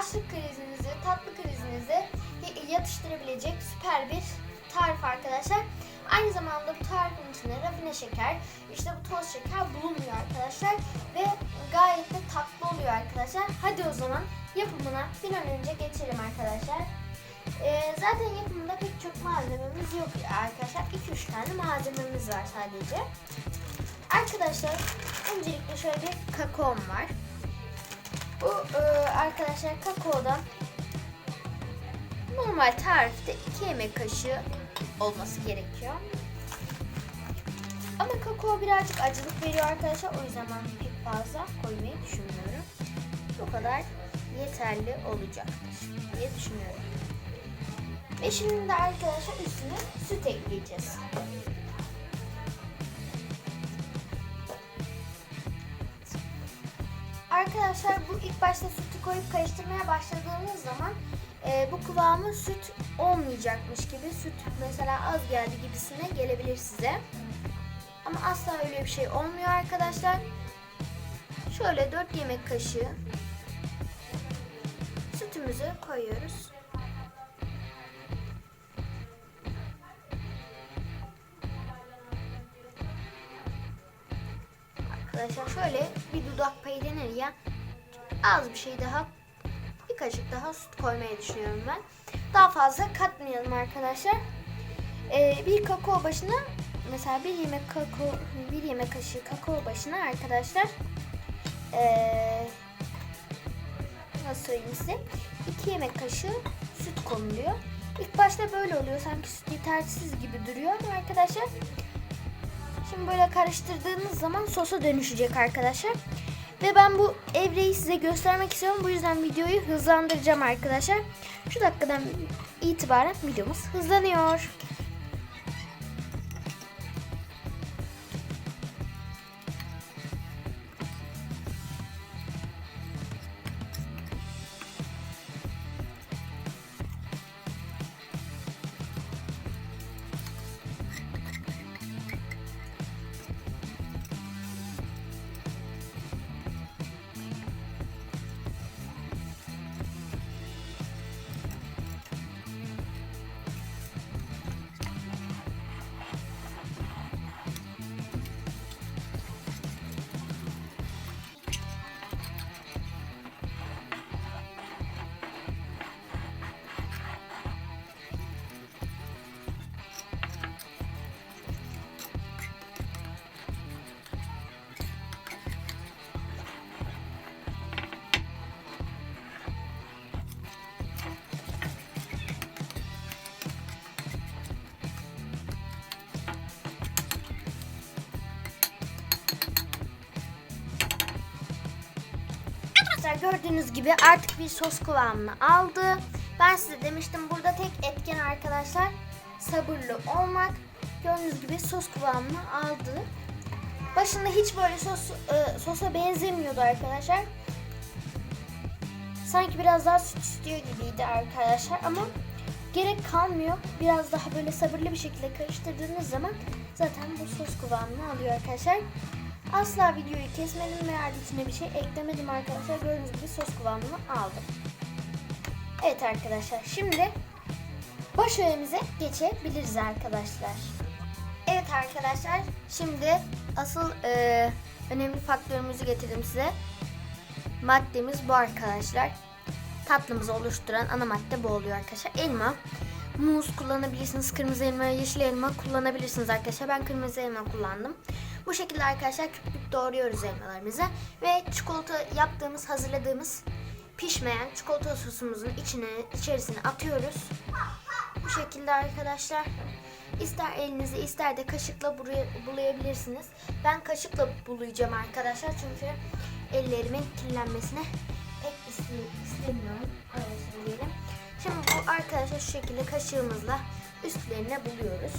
açlık krizinizi, tatlı krizinizi yatıştırabilecek süper bir tarif arkadaşlar. Aynı zamanda bu tarifin içinde rafine şeker, işte bu toz şeker bulunmuyor arkadaşlar ve gayet de tatlı oluyor arkadaşlar. Hadi o zaman yapımına bir an önce geçelim arkadaşlar. Ee, zaten yapımında pek çok malzememiz yok arkadaşlar. 2-3 tane malzememiz var sadece. Arkadaşlar öncelikle şöyle bir kakaom var. Bu e, arkadaşlar kakaodan normal tarifte 2 yemek kaşığı olması gerekiyor. Ama kakao birazcık acılık veriyor arkadaşlar. O yüzden ben pek fazla koymayı düşünmüyorum. Bu kadar yeterli olacaktır diye düşünüyorum. Ve şimdi de arkadaşlar üstüne süt ekleyeceğiz. Arkadaşlar bu ilk başta sütü koyup karıştırmaya başladığınız zaman e, bu kıvamı süt olmayacakmış gibi süt mesela az geldi gibisine gelebilir size. Ama asla öyle bir şey olmuyor arkadaşlar. Şöyle 4 yemek kaşığı sütümüzü koyuyoruz. Arkadaşlar şöyle bir dudak payı denir ya az bir şey daha bir kaşık daha süt koymayı düşünüyorum ben. Daha fazla katmayalım arkadaşlar. Ee, bir kakao başına mesela bir yemek kakao bir yemek kaşığı kakao başına arkadaşlar ee, nasıl söyleyeyim size iki yemek kaşığı süt konuluyor. İlk başta böyle oluyor sanki süt yetersiz gibi duruyor ama arkadaşlar Şimdi böyle karıştırdığınız zaman sosa dönüşecek arkadaşlar. Ve ben bu evreyi size göstermek istiyorum. Bu yüzden videoyu hızlandıracağım arkadaşlar. Şu dakikadan itibaren videomuz hızlanıyor. Gördüğünüz gibi artık bir sos kıvamını aldı. Ben size demiştim burada tek etken arkadaşlar sabırlı olmak. Gördüğünüz gibi sos kıvamını aldı. Başında hiç böyle sos e, sosa benzemiyordu arkadaşlar. Sanki biraz daha süt istiyor gibiydi arkadaşlar ama gerek kalmıyor. Biraz daha böyle sabırlı bir şekilde karıştırdığınız zaman zaten bu sos kıvamını alıyor arkadaşlar. Asla videoyu kesmedim ve içine bir şey eklemedim arkadaşlar. Gördüğünüz gibi sos kıvamını aldım. Evet arkadaşlar şimdi baş öğemize geçebiliriz arkadaşlar. Evet arkadaşlar şimdi asıl e, önemli faktörümüzü getirdim size. Maddemiz bu arkadaşlar. Tatlımızı oluşturan ana madde bu oluyor arkadaşlar. Elma, muz kullanabilirsiniz. Kırmızı elma, yeşil elma kullanabilirsiniz arkadaşlar. Ben kırmızı elma kullandım. Bu şekilde arkadaşlar küp küp doğruyoruz elmalarımızı. Ve çikolata yaptığımız, hazırladığımız pişmeyen çikolata sosumuzun içine içerisine atıyoruz. Bu şekilde arkadaşlar. İster elinizi ister de kaşıkla bulayabilirsiniz. Ben kaşıkla bulayacağım arkadaşlar çünkü ellerimin kirlenmesine pek iste- istemiyorum. Şimdi bu arkadaşlar şu şekilde kaşığımızla üstlerine buluyoruz.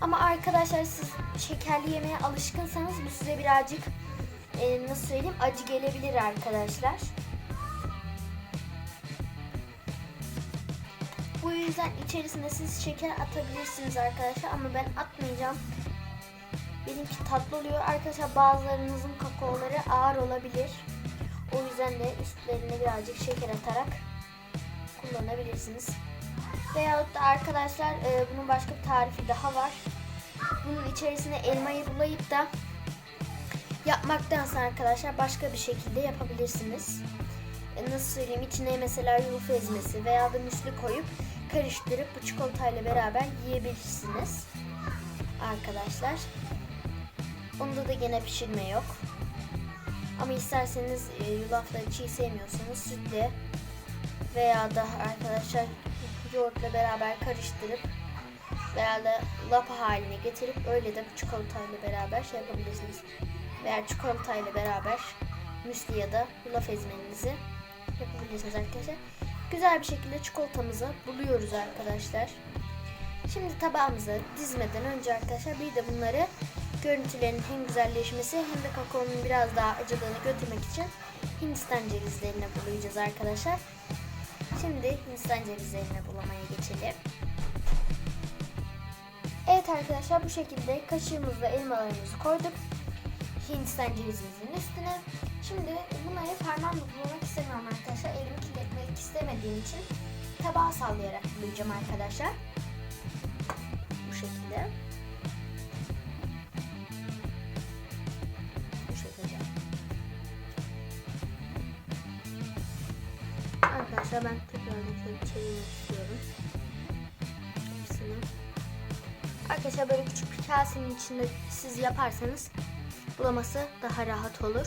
Ama arkadaşlar siz şekerli yemeye alışkınsanız bu size birazcık e, nasıl söyleyeyim acı gelebilir arkadaşlar. Bu yüzden içerisine siz şeker atabilirsiniz arkadaşlar ama ben atmayacağım. Benimki tatlı oluyor. Arkadaşlar bazılarınızın kakaoları ağır olabilir. O yüzden de üstlerine birazcık şeker atarak kullanabilirsiniz. Veyahut da arkadaşlar e, bunun başka bir tarifi daha var. Bunun içerisine elmayı bulayıp da yapmaktansa arkadaşlar başka bir şekilde yapabilirsiniz. E, nasıl söyleyeyim içine mesela yulaf ezmesi veya da müslü koyup karıştırıp bu çikolatayla beraber yiyebilirsiniz. Arkadaşlar. Onda da gene pişirme yok. Ama isterseniz e, yulafları çiğ sevmiyorsanız sütle veya da arkadaşlar yoğurtla beraber karıştırıp da lapa haline getirip öyle de çikolatayla beraber şey yapabilirsiniz. Veya çikolatayla beraber müsli ya da yulaf ezmenizi yapabilirsiniz arkadaşlar. Güzel bir şekilde çikolatamızı buluyoruz arkadaşlar. Şimdi tabağımızı dizmeden önce arkadaşlar bir de bunları görüntülerinin hem güzelleşmesi hem de kakaonun biraz daha acılığını götürmek için Hindistan cevizlerine bulayacağız arkadaşlar. Şimdi Hindistan cevizlerine bulamaya geçelim. Evet arkadaşlar bu şekilde kaşığımızla elmalarımızı koyduk. Hindistan cevizimizin üstüne. Şimdi bunları parmağımla bulamak istemiyorum arkadaşlar. Elimi kirletmek istemediğim için tabağa sallayarak bulayacağım arkadaşlar. Bu şekilde. Arkadaşlar böyle küçük bir kasenin içinde siz yaparsanız bulaması daha rahat olur.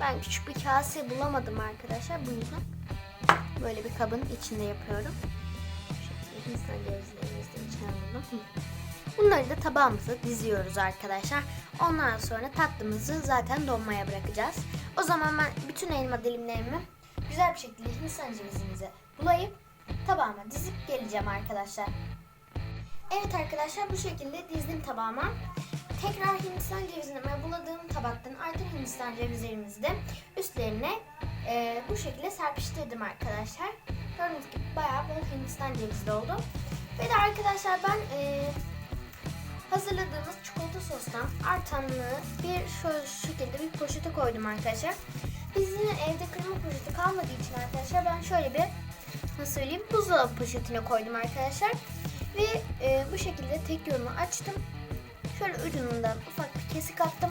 Ben küçük bir kase bulamadım arkadaşlar. Bu yüzden böyle bir kabın içinde yapıyorum. Hindistan cevizlerimizi de içine alalım. Bunları da tabağımıza diziyoruz arkadaşlar. Ondan sonra tatlımızı zaten donmaya bırakacağız. O zaman ben bütün elma dilimlerimi güzel bir şekilde Hindistan cevizimize bulayıp tabağıma dizip geleceğim arkadaşlar. Evet arkadaşlar bu şekilde dizdim tabağıma. Tekrar Hindistan cevizini buladığım tabaktan artık Hindistan cevizlerimizi de üstlerine e, bu şekilde serpiştirdim arkadaşlar. Gördüğünüz gibi bayağı bol Hindistan cevizi oldu. Ve de arkadaşlar ben e, hazırladığımız çikolata sostan artanlığı bir şöyle şu şekilde bir poşete koydum arkadaşlar. Bizim evde kırma poşeti kalmadığı için arkadaşlar ben şöyle bir nasıl söyleyeyim buzdolabı poşetine koydum arkadaşlar. Ve e, bu şekilde tek yönünü açtım. Şöyle ucundan ufak bir kesik attım.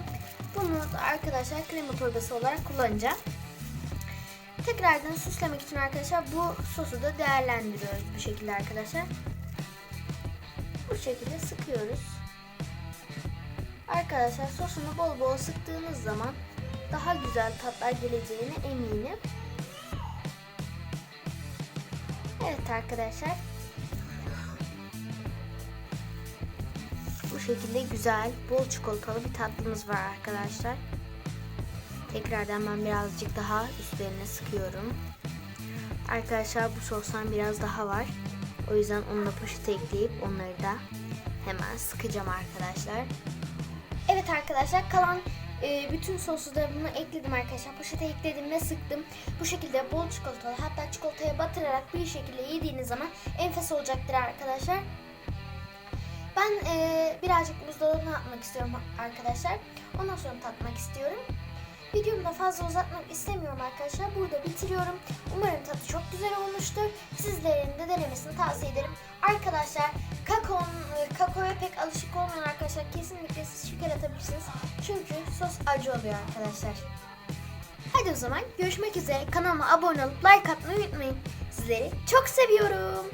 Bunu da arkadaşlar krema torbası olarak kullanacağım. Tekrardan süslemek için arkadaşlar bu sosu da değerlendiriyoruz bu şekilde arkadaşlar. Bu şekilde sıkıyoruz. Arkadaşlar sosunu bol bol sıktığınız zaman daha güzel tatlar geleceğine eminim. Evet arkadaşlar. Şekilde güzel, bol çikolatalı bir tatlımız var arkadaşlar. Tekrardan ben birazcık daha üstlerine sıkıyorum. Arkadaşlar bu sostan biraz daha var. O yüzden onu da poşete ekleyip onları da hemen sıkacağım arkadaşlar. Evet arkadaşlar kalan e, bütün sosu ekledim arkadaşlar. Poşete ekledim ve sıktım. Bu şekilde bol çikolatalı hatta çikolataya batırarak bir şekilde yediğiniz zaman enfes olacaktır arkadaşlar. Ben e, birazcık buzdolabına atmak istiyorum arkadaşlar. Ondan sonra tatmak istiyorum. Videomu da fazla uzatmak istemiyorum arkadaşlar. Burada bitiriyorum. Umarım tadı çok güzel olmuştur. Sizlerin de denemesini tavsiye ederim. Arkadaşlar kakao, kakaoya pek alışık olmayan arkadaşlar kesinlikle siz şeker atabilirsiniz. Çünkü sos acı oluyor arkadaşlar. Hadi o zaman görüşmek üzere. Kanalıma abone olup like atmayı unutmayın. Sizleri çok seviyorum.